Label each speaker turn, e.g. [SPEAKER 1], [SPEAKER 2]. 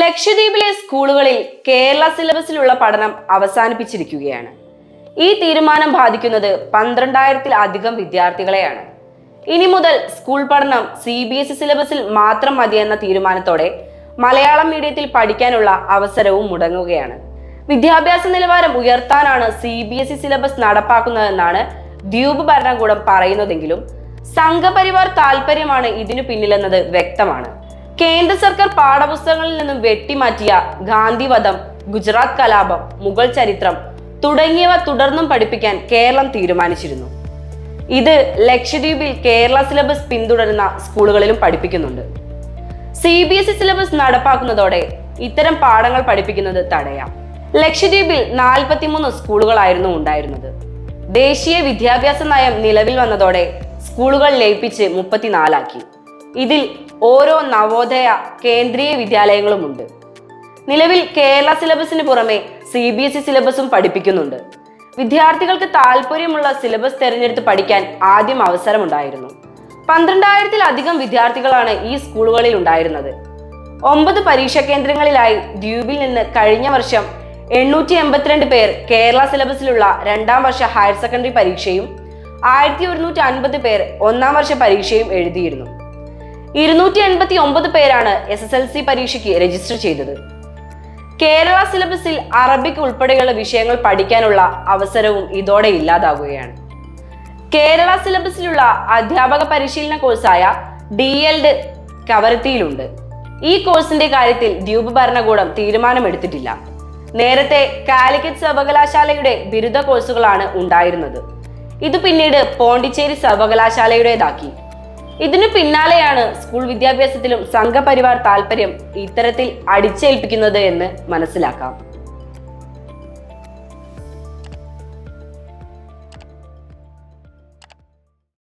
[SPEAKER 1] ലക്ഷദ്വീപിലെ സ്കൂളുകളിൽ കേരള സിലബസിലുള്ള പഠനം അവസാനിപ്പിച്ചിരിക്കുകയാണ്. ഈ തീരുമാനം ബാധിക്കുന്നത് പന്ത്രണ്ടായിരത്തിൽ അധികം വിദ്യാർത്ഥികളെയാണ്. ഇനി മുതൽ സ്കൂൾ പഠനം സി ബി എസ് ഇ സിലബസിൽ മാത്രം മതിയെന്ന തീരുമാനത്തോടെ മലയാളം മീഡിയത്തിൽ പഠിക്കാനുള്ള അവസരവും മുടങ്ങുകയാണ്. വിദ്യാഭ്യാസ നിലവാരം ഉയർത്താനാണ് C B S E syllabus നടപ്പാക്കുന്നതെന്നാണ് ദ്വീപ് ഭരണകൂടം പറയുന്നതെങ്കിലും സംഘപരിവാർ താല്പര്യമാണ് ഇതിനു പിന്നിലെന്നത് വ്യക്തമാണ്. കേന്ദ്ര സർക്കാർ പാഠപുസ്തകങ്ങളിൽ നിന്നും വെട്ടിമാറ്റിയ ഗാന്ധിവധം ഗുജറാത്ത് കലാപം മുഗൾ ചരിത്രം തുടങ്ങിയവ തുടർന്നും പഠിപ്പിക്കാൻ കേരളം തീരുമാനിച്ചിരുന്നു. ഇത് ലക്ഷദ്വീപിൽ കേരള സിലബസ് പിന്തുടരുന്ന സ്കൂളുകളിലും പഠിപ്പിക്കുന്നുണ്ട്. C B S E syllabus നടപ്പാക്കുന്നതോടെ ഇത്തരം പാഠങ്ങൾ പഠിപ്പിക്കുന്നത് തടയാം. ലക്ഷദ്വീപിൽ നാൽപ്പത്തിമൂന്ന് സ്കൂളുകളായിരുന്നു ഉണ്ടായിരുന്നത്. ദേശീയ വിദ്യാഭ്യാസ നയം നിലവിൽ വന്നതോടെ സ്കൂളുകൾ ലയിപ്പിച്ച് മുപ്പത്തിനാലാക്കി. ഇതിൽ ഓരോ നവോദയ കേന്ദ്രീയ വിദ്യാലയങ്ങളുമുണ്ട്. നിലവിൽ കേരള സിലബസിന് പുറമെ സി ബി എസ് ഇ സിലബസും പഠിപ്പിക്കുന്നുണ്ട്. വിദ്യാർത്ഥികൾക്ക് താല്പര്യമുള്ള സിലബസ് തിരഞ്ഞെടുത്ത് പഠിക്കാൻ ആദ്യം അവസരമുണ്ടായിരുന്നു. പന്ത്രണ്ടായിരത്തിലധികം വിദ്യാർത്ഥികളാണ് ഈ സ്കൂളുകളിൽ ഉണ്ടായിരുന്നത്. ഒമ്പത് പരീക്ഷാ കേന്ദ്രങ്ങളിലായി ദ്വീപിൽ നിന്ന് കഴിഞ്ഞ വർഷം എണ്ണൂറ്റി എൺപത്തിരണ്ട് പേർ കേരള സിലബസിലുള്ള രണ്ടാം വർഷ ഹയർ സെക്കൻഡറി പരീക്ഷയും ആയിരത്തി ഒരുന്നൂറ്റി അൻപത് പേർ ഒന്നാം വർഷ പരീക്ഷയും എഴുതിയിരുന്നു. ഇരുന്നൂറ്റി എൺപത്തി ഒമ്പത് പേരാണ് എസ് എസ് എൽ സി പരീക്ഷയ്ക്ക് രജിസ്റ്റർ ചെയ്തത്. കേരള സിലബസിൽ അറബിക് ഉൾപ്പെടെയുള്ള വിഷയങ്ങൾ പഠിക്കാനുള്ള അവസരവും ഇതോടെ ഇല്ലാതാകുകയാണ് കേരള സിലബസിലുള്ള അധ്യാപക പരിശീലന കോഴ്സായ ഡി എൽഡ് കവരത്തിയിലുണ്ട്. ഈ കോഴ്സിന്റെ കാര്യത്തിൽ ദ്വീപ് ഭരണകൂടം തീരുമാനമെടുത്തിട്ടില്ല. നേരത്തെ കാലിക്കറ്റ് സർവകലാശാലയുടെ ബിരുദ കോഴ്സുകളാണ് ഉണ്ടായിരുന്നത്. ഇത് പിന്നീട് പോണ്ടിച്ചേരി സർവകലാശാലയുടേതാക്കി. ഇതിനു പിന്നാലെയാണ് സ്കൂൾ വിദ്യാഭ്യാസത്തിലും സംഘപരിവാർ താല്പര്യം ഇത്തരത്തിൽ അടിച്ചേൽപ്പിക്കുന്നത് എന്ന് മനസ്സിലാക്കാം.